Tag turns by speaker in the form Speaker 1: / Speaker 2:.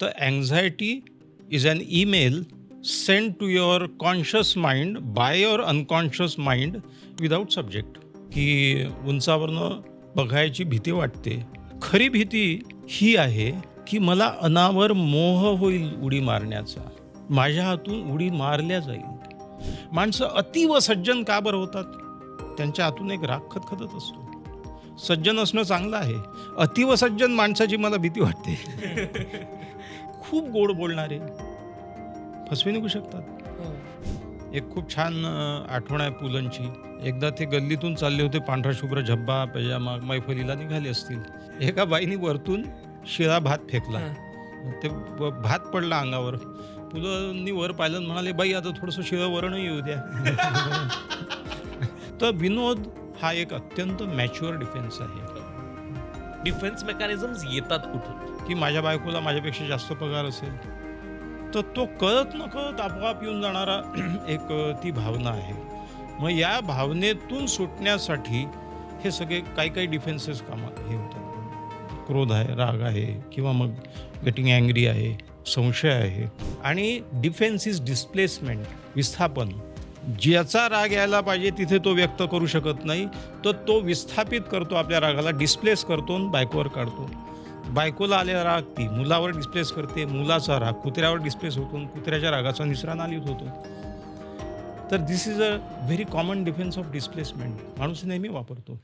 Speaker 1: तर anxiety is an email send to your conscious mind by your unconscious mind without subject की उंचावरनं बघायची भीती वाटते. खरी भीती ही आहे की मला अनावर मोह होईल उडी मारण्याचा. माझ्या हातून उडी मारल्या जाईल. माणसं अतीव सज्जन का बरं होतात? त्यांच्या हातून एक राग खतखतत असतो. सज्जन असणं चांगलं आहे. अतीव सज्जन माणसाची मला भीती वाटते. खूप गोड बोलणारे. फसवी निघू शकतात. एक खूप छान आठवण आहे पुलंची. एकदा ते गल्लीतून चालले होते पांढरा शुभ्र झब्बा पैजामा मैफलीला निघाले असतील. एका बाईने वरतून शिळा भात फेकला. ते भात पडला अंगावर. पुलंनी वर पाहिलं म्हणाले बाई आता थोडंसं शिळं वरण येऊ द्या. तर विनोद हा एक अत्यंत मॅच्युअर डिफेन्स आहे.
Speaker 2: डिफेन्स मेकॅनिझम्स येतात कुठून?
Speaker 1: की माझ्या बायकोला माझ्यापेक्षा जास्त पगार असेल. तर तो कळत न कळत आपोआप येऊन जाणारा एक ती भावना आहे. मग या भावनेतून सुटण्यासाठी हे सगळे काही काही डिफेन्सेस कामात हे होतात. क्रोध आहे राग आहे किंवा मग गेटिंग अँग्री आहे संशय आहे. आणि डिफेन्स इज डिस्प्लेसमेंट विस्थापन. ज्याचा राग यायला पाहिजे तिथे तो व्यक्त करू शकत नाही. तर तो विस्थापित करतो आपल्या रागाला डिस्प्लेस करतो आणि बायकोवर काढतो. बायकोला आलेला राग ती मुलावर डिस्प्लेस करते मुलाचा राग कुत्र्यावर डिस्प्लेस होतो कुत्र्याच्या रागाचा निसरा नालीत होतो. तर this is a very common defence of displacement माणूस नेहमी वापरतो.